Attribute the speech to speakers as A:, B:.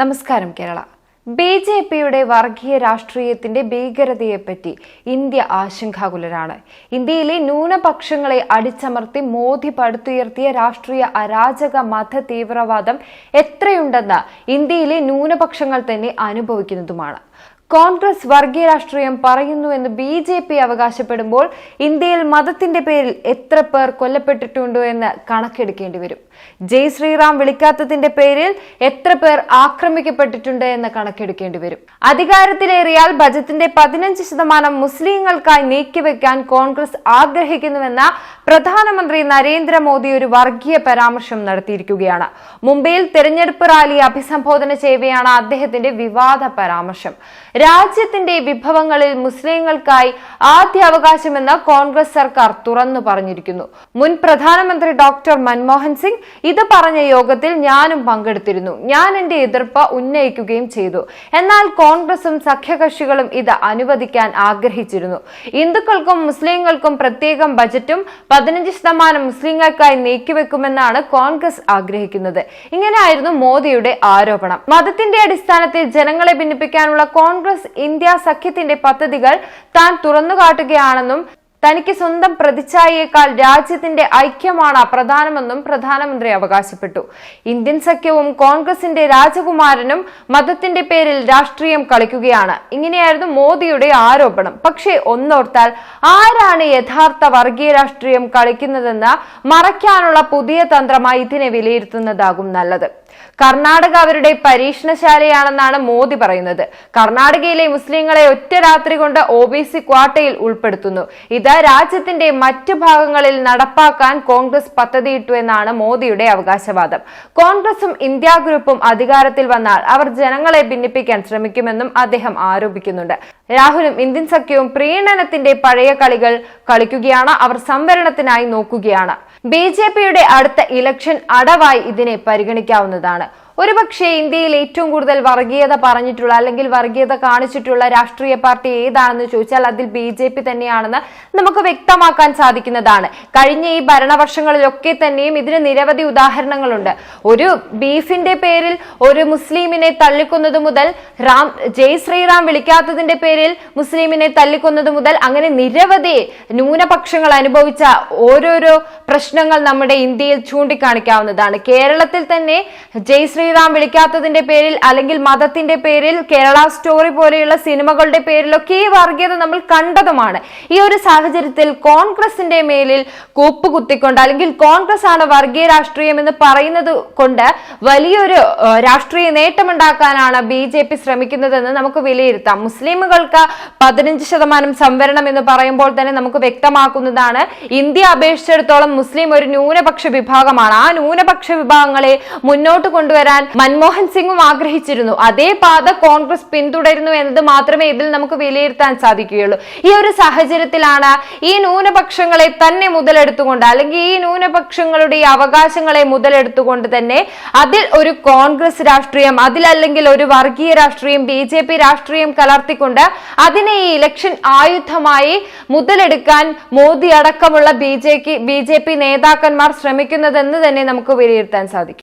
A: നമസ്കാരം Kerala. B J പിയുടെ വർഗീയ രാഷ്ട്രീയത്തിന്റെ ഭീകരതയെപ്പറ്റി ഇന്ത്യ ആശങ്കാകുലരാണ്. ഇന്ത്യയിലെ ന്യൂനപക്ഷങ്ങളെ അടിച്ചമർത്തി മോദി പടുത്തുയർത്തിയ രാഷ്ട്രീയ അരാജക മത തീവ്രവാദം എത്രയുണ്ടെന്ന് ഇന്ത്യയിലെ ന്യൂനപക്ഷങ്ങൾ തന്നെ അനുഭവിക്കുന്നതുമാണ്. കോൺഗ്രസ് വർഗീയ രാഷ്ട്രീയം പറയുന്നുവെന്ന് ബി ജെ പി അവകാശപ്പെടുമ്പോൾ ഇന്ത്യയിൽ മതത്തിന്റെ പേരിൽ എത്ര പേർ കൊല്ലപ്പെട്ടിട്ടുണ്ടോ എന്ന് കണക്കെടുക്കേണ്ടി വരും. ജയ് ശ്രീറാം വിളിക്കാത്തതിന്റെ പേരിൽ എത്ര പേർ ആക്രമിക്കപ്പെട്ടിട്ടുണ്ട് എന്ന് കണക്കെടുക്കേണ്ടി വരും. അധികാരത്തിലേറിയാൽ ബജറ്റിന്റെ പതിനഞ്ച് ശതമാനം മുസ്ലിങ്ങൾക്കായി നീക്കിവെക്കാൻ കോൺഗ്രസ് ആഗ്രഹിക്കുന്നുവെന്ന പ്രധാനമന്ത്രി നരേന്ദ്രമോദി ഒരു വർഗീയ പരാമർശം നടത്തിയിരിക്കുകയാണ്. മുംബൈയിൽ തെരഞ്ഞെടുപ്പ് റാലിയെ അഭിസംബോധന ചെയ്യവെയാണ് അദ്ദേഹത്തിന്റെ വിവാദ പരാമർശം. രാജ്യത്തിന്റെ വിഭവങ്ങളിൽ മുസ്ലിങ്ങൾക്കായി ആദ്യ അവകാശമെന്ന് കോൺഗ്രസ് സർക്കാർ തുറന്നു പറഞ്ഞിരിക്കുന്നു. മുൻ പ്രധാനമന്ത്രി ഡോക്ടർ മൻമോഹൻ സിംഗ് ഇത് പറഞ്ഞ യോഗത്തിൽ ഞാനും പങ്കെടുത്തിരുന്നു. ഞാൻ എന്റെ എതിർപ്പ് ഉന്നയിക്കുകയും ചെയ്തു. എന്നാൽ കോൺഗ്രസും സഖ്യകക്ഷികളും ഇത് അനുവദിക്കാൻ ആഗ്രഹിച്ചിരുന്നു. ഹിന്ദുക്കൾക്കും മുസ്ലിങ്ങൾക്കും പ്രത്യേകം ബജറ്റും പതിനഞ്ച് ശതമാനം മുസ്ലിങ്ങൾക്കായി നീക്കിവെക്കുമെന്നാണ് കോൺഗ്രസ് ആഗ്രഹിക്കുന്നത്. ഇങ്ങനെയായിരുന്നു മോദിയുടെ ആരോപണം. മതത്തിന്റെ അടിസ്ഥാനത്തിൽ ജനങ്ങളെ ഭിന്നിപ്പിക്കാനുള്ള കോൺഗ്രസ് ഇന്ത്യ സഖ്യത്തിന്റെ പദ്ധതികൾ താൻ തുറന്നുകാട്ടുകയാണെന്നും തനിക്ക് സ്വന്തം പ്രതിച്ഛായയേക്കാൾ രാജ്യത്തിന്റെ ഐക്യമാണ് പ്രധാനമെന്നും പ്രധാനമന്ത്രി അവകാശപ്പെട്ടു. ഇന്ത്യൻ സഖ്യവും കോൺഗ്രസിന്റെ രാജകുമാരനും മതത്തിന്റെ പേരിൽ രാഷ്ട്രീയം കളിക്കുകയാണ്. ഇങ്ങനെയായിരുന്നു മോദിയുടെ ആരോപണം. പക്ഷേ ഒന്നോർത്താൽ ആരാണ് യഥാർത്ഥ വർഗീയ രാഷ്ട്രീയം കളിക്കുന്നതെന്ന് മറയ്ക്കാനുള്ള പുതിയ തന്ത്രമായി ഇതിനെ വിലയിരുത്തുന്നതാകും നല്ലത്. കർണാടക അവരുടെ പരീക്ഷണശാലയാണെന്നാണ് മോദി പറയുന്നത്. കർണാടകയിലെ മുസ്ലിങ്ങളെ ഒറ്റ രാത്രി കൊണ്ട് ഒ ബി സി ക്വാട്ടയിൽ ഉൾപ്പെടുത്തുന്നു. ഇത് രാജ്യത്തിന്റെ മറ്റു ഭാഗങ്ങളിൽ നടപ്പാക്കാൻ കോൺഗ്രസ് പദ്ധതിയിട്ടു എന്നാണ് മോദിയുടെ അവകാശവാദം. കോൺഗ്രസും ഇന്ത്യ ഗ്രൂപ്പും അധികാരത്തിൽ വന്നാൽ അവർ ജനങ്ങളെ ഭിന്നിപ്പിക്കാൻ ശ്രമിക്കുമെന്നും അദ്ദേഹം ആരോപിക്കുന്നുണ്ട്. രാഹുലും ഇന്ത്യൻ സഖ്യവും പ്രീണനത്തിന്റെ പഴയ കളികൾ കളിക്കുകയാണ്. അവർ സംവരണത്തിനായി നോക്കുകയാണ്. ബി ജെ പിയുടെ അടുത്ത ഇലക്ഷൻ അടവായി ഇതിനെ പരിഗണിക്കാവുന്നതാണ്. ഒരുപക്ഷെ ഇന്ത്യയിൽ ഏറ്റവും കൂടുതൽ വർഗീയത പറഞ്ഞിട്ടുള്ള അല്ലെങ്കിൽ വർഗീയത കാണിച്ചിട്ടുള്ള രാഷ്ട്രീയ പാർട്ടി ഏതാണെന്ന് ചോദിച്ചാൽ അതിൽ ബി ജെ പി തന്നെയാണെന്ന് നമുക്ക് വ്യക്തമാക്കാൻ സാധിക്കുന്നതാണ്. കഴിഞ്ഞ ഈ ഭരണവർഷങ്ങളിലൊക്കെ തന്നെയും ഇതിന് നിരവധി ഉദാഹരണങ്ങളുണ്ട്. ഒരു ബീഫിന്റെ പേരിൽ ഒരു മുസ്ലിമിനെ തള്ളിക്കൊന്നത് മുതൽ റാം ജയ് ശ്രീറാം വിളിക്കാത്തതിന്റെ പേരിൽ മുസ്ലിമിനെ തല്ലിക്കൊന്നത് മുതൽ അങ്ങനെ നിരവധി ന്യൂനപക്ഷങ്ങൾ അനുഭവിച്ച ഓരോരോ പ്രശ്നങ്ങൾ നമ്മുടെ ഇന്ത്യയിൽ ചൂണ്ടിക്കാണിക്കാവുന്നതാണ്. കേരളത്തിൽ തന്നെ ജയ് ശ്രീറാം വിളിക്കാത്തതിന്റെ പേരിൽ അല്ലെങ്കിൽ മതത്തിന്റെ പേരിൽ കേരള സ്റ്റോറി പോലെയുള്ള സിനിമകളുടെ പേരിലൊക്കെ ഈ വർഗീയത നമ്മൾ കണ്ടതുമാണ്. ഈ ഒരു സാഹചര്യത്തിൽ കോൺഗ്രസിന്റെ മേലിൽ കൂപ്പ് കുത്തിക്കൊണ്ട് അല്ലെങ്കിൽ കോൺഗ്രസ് ആണ് വർഗീയ രാഷ്ട്രീയം എന്ന് പറയുന്നത് കൊണ്ട് വലിയൊരു രാഷ്ട്രീയ നേട്ടമുണ്ടാക്കാനാണ് ബി ജെ പി ശ്രമിക്കുന്നതെന്ന് നമുക്ക് വിലയിരുത്താം. മുസ്ലിമുകൾക്ക് പതിനഞ്ച് ശതമാനം സംവരണം എന്ന് പറയുമ്പോൾ തന്നെ നമുക്ക് വ്യക്തമാക്കുന്നതാണ് ഇന്ത്യ അപേക്ഷിച്ചിടത്തോളം മുസ്ലിം ഒരു ന്യൂനപക്ഷ വിഭാഗമാണ്. ആ ന്യൂനപക്ഷ വിഭാഗങ്ങളെ മുന്നോട്ട് കൊണ്ടുവരാൻ മൻമോഹൻ സിംഗും ആഗ്രഹിച്ചിരുന്നു. അതേ പാത കോൺഗ്രസ് പിന്തുടരുന്നു എന്നത് മാത്രമേ ഇതിൽ നമുക്ക് വിലയിരുത്താൻ സാധിക്കുകയുള്ളൂ. ഈ ഒരു സാഹചര്യത്തിലാണ് ഈ ന്യൂനപക്ഷങ്ങളെ തന്നെ മുതലെടുത്തുകൊണ്ട് അല്ലെങ്കിൽ ഈ ന്യൂനപക്ഷങ്ങളുടെ അവകാശങ്ങളെ മുതലെടുത്തുകൊണ്ട് തന്നെ അതിൽ ഒരു കോൺഗ്രസ് രാഷ്ട്രീയം അതിലല്ലെങ്കിൽ ഒരു വർഗീയ രാഷ്ട്രീയം ബി ജെ പി രാഷ്ട്രീയം കലർത്തിക്കൊണ്ട് അതിനെ ഈ ഇലക്ഷൻ ആയുധമായി മുതലെടുക്കാൻ മോദി അടക്കമുള്ള B J B J P നേതാക്കന്മാർ ശ്രമിക്കുന്നതെന്ന് തന്നെ നമുക്ക് വിലയിരുത്താൻ സാധിക്കും.